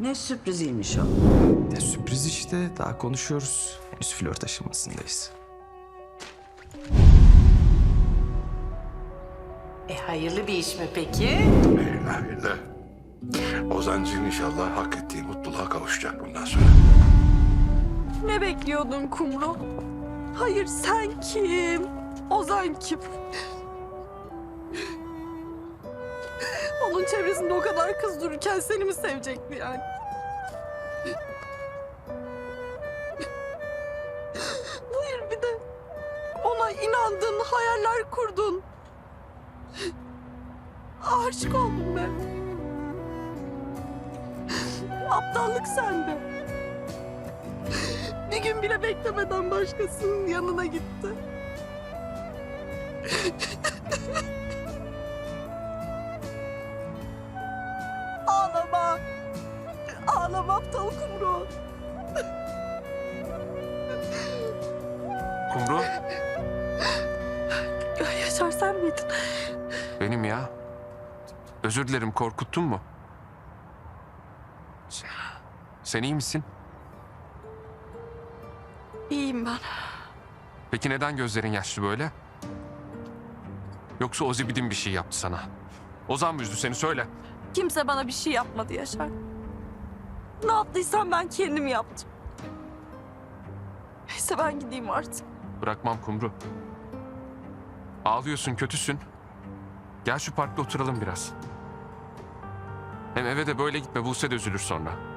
Ne sürpriziymiş o. Ya sürpriz işte daha konuşuyoruz. Henüz flört aşamasındayız. E hayırlı bir iş mi peki? Öyle öyle. Ozancığım inşallah hak ettiği mutluluğa kavuşacak bundan sonra. Ne bekliyordun Kumru? Hayır sen kim? Ozan kim? Onun çevresinde o kadar kız dururken seni mi sevecekti yani? Hayır bir de ona inandın, hayaller kurdun. Aşık oldum ben. Aptallık sende. Bir gün bile beklemeden başkasının yanına gitti. Kumru Ya Yaşar sen miydin? benim ya. Özür dilerim korkuttun mu? Sen, sen iyi misin? İyiyim ben. Peki neden gözlerin yaşlı böyle? Yoksa o zibidin bir şey yaptı sana. Ozan mı üzdü seni söyle. Kimse bana bir şey yapmadı Yaşar. Ne yaptıysam ben kendim yaptım. Neyse ben gideyim artık. Bırakmam Kumru. Ağlıyorsun, kötüsün. Gel şu parkta oturalım biraz. Hem eve de böyle gitme, Buse de üzülür sonra.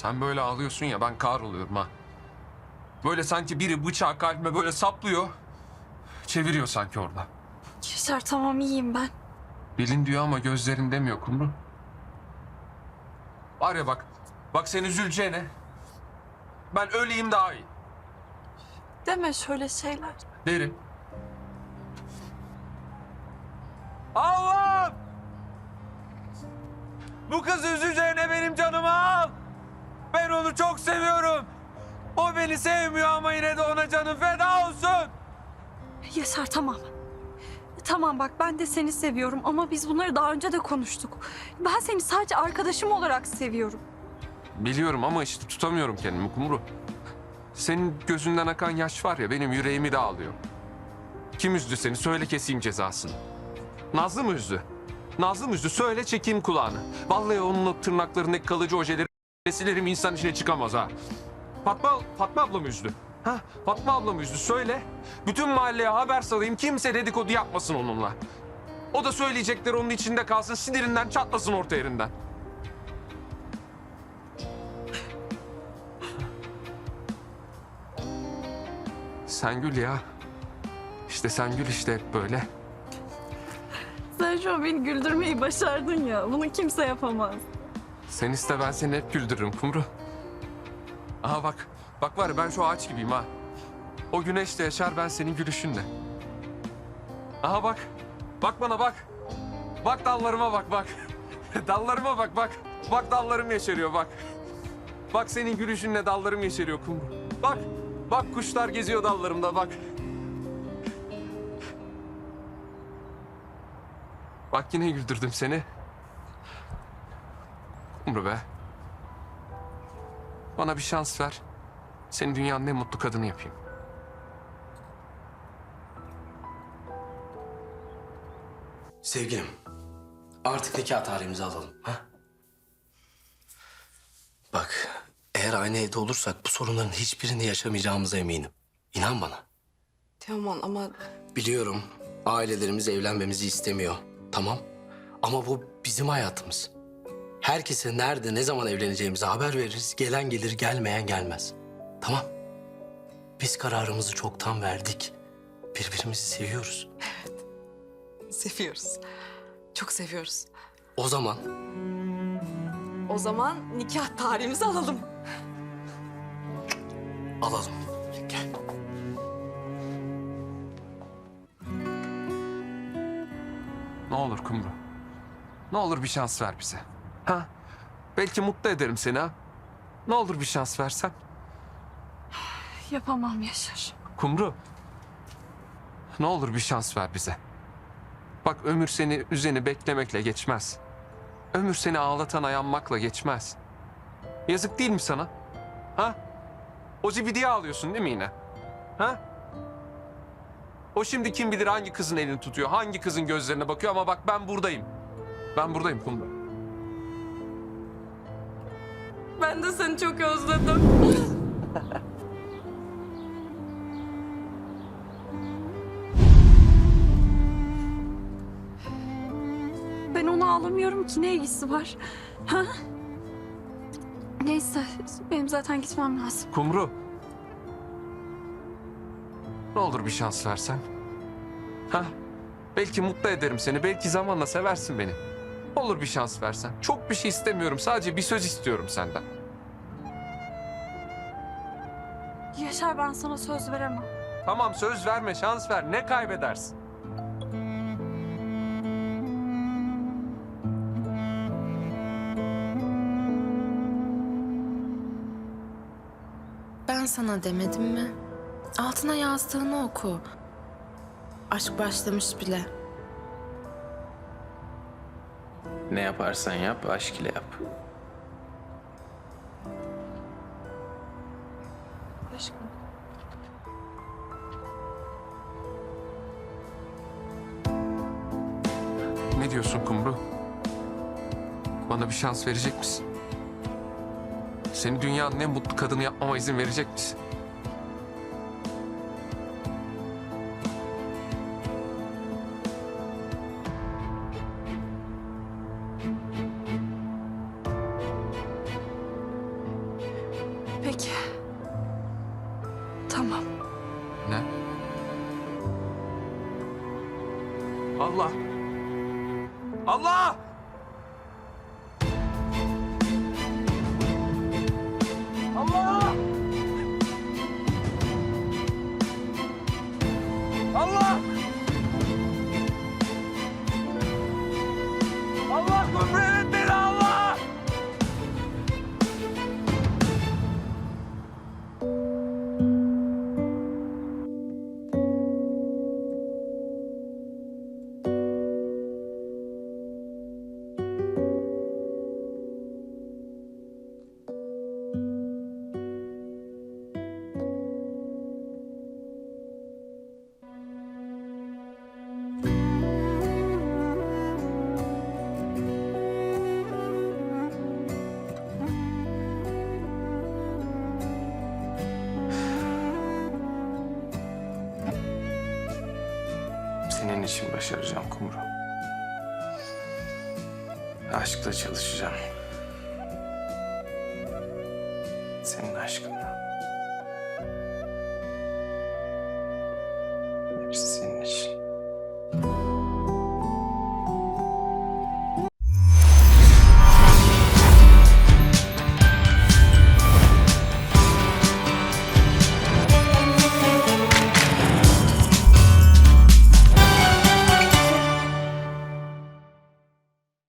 Sen böyle ağlıyorsun ya ben kahroluyorum ha. Böyle sanki biri bıçağı kalbime böyle saplıyor. Çeviriyor sanki orada. Yaşar tamam iyiyim ben. Dilin diyor ama gözlerin demiyor Kumru. Var ya bak, bak sen üzüleceğine. Ben öleyim daha iyi. Deme şöyle şeyler. Derim. Allah'ım! Bu kız üzeceğine benim canımı al. Ben onu çok seviyorum. O beni sevmiyor ama yine de ona canım feda olsun. Yaşar tamam. Tamam bak ben de seni seviyorum ama biz bunları daha önce de konuştuk. Ben seni sadece arkadaşım olarak seviyorum. Biliyorum ama işte tutamıyorum kendimi Kumru. Senin gözünden akan yaş var ya benim yüreğimi de alıyor. Kim üzdü seni? Söyle keseyim cezasını. Nazlı mı üzdü? Nazlı mı üzdü? Söyle çekeyim kulağını. Vallahi onun o tırnaklarındaki kalıcı ojeleri silerim insan içine çıkamaz ha. Fatma, Fatma abla mı üzdü? Ha, Fatma abla mı üzdü? Söyle. Bütün mahalleye haber salayım. Kimse dedikodu yapmasın onunla. O da söyleyecekleri onun içinde kalsın. Sinirinden çatlasın orta yerinden. Sen gül ya. İşte sen gül işte hep böyle. Sen şu an beni güldürmeyi başardın ya. Bunu kimse yapamaz. Sen iste ben seni hep güldürürüm Kumru. Aha bak. Bak var ya ben şu ağaç gibiyim ha. O güneşte yaşar ben senin gülüşünle. Aha bak. Bak bana bak. Bak dallarıma bak bak. dallarıma bak bak. Bak dallarım yeşeriyor bak. Bak senin gülüşünle dallarım yeşeriyor Kumru. Bak. Bak kuşlar geziyor dallarımda bak. Bak yine güldürdüm seni. Kumru be. Bana bir şans ver. Seni dünyanın en mutlu kadını yapayım. Sevgilim, artık nikah tarihimizi alalım. Ha? Bak, eğer aynı evde olursak bu sorunların hiçbirini yaşamayacağımıza eminim. İnan bana. Teoman ama Biliyorum ailelerimiz evlenmemizi istemiyor. Tamam. Ama bu bizim hayatımız. Herkese nerede, ne zaman evleneceğimizi haber veririz. Gelen gelir, gelmeyen gelmez. Tamam. Biz kararımızı çoktan verdik. Birbirimizi seviyoruz. seviyoruz. Çok seviyoruz. O zaman O zaman nikah tarihimizi alalım. alalım. Gel. Ne olur Kumru. Ne olur bir şans ver bize. Ha? Belki mutlu ederim seni ha. Ne olur bir şans versen. Yapamam Yaşar. Kumru. Ne olur bir şans ver bize. Bak ömür seni üzeni beklemekle geçmez. Ömür seni ağlatan ayanmakla geçmez. Yazık değil mi sana? Ha? O zibidiye ağlıyorsun değil mi yine? Ha? O şimdi kim bilir hangi kızın elini tutuyor, hangi kızın gözlerine bakıyor ama bak ben buradayım. Ben buradayım Kumru. Ben de seni çok özledim. Ben onu ağlamıyorum ki ne ilgisi var? Ha? Neyse benim zaten gitmem lazım. Kumru. Ne olur bir şans versen. Ha? Belki mutlu ederim seni. Belki zamanla seversin beni. Olur bir şans versen. Çok bir şey istemiyorum. Sadece bir söz istiyorum senden. Yaşar ben sana söz veremem. Tamam söz verme, şans ver. Ne kaybedersin? Ben sana demedim mi? Altına yazdığını oku. Aşk başlamış bile. Ne yaparsan yap, aşk ile yap. Ne diyorsun Kumru? Bana bir şans verecek misin? Seni dünyanın en mutlu kadını yapmama izin verecek misin? Peki. Tamam. Ne? Allah! Allah! Senin için başaracağım Kumru. Aşkla çalışacağım.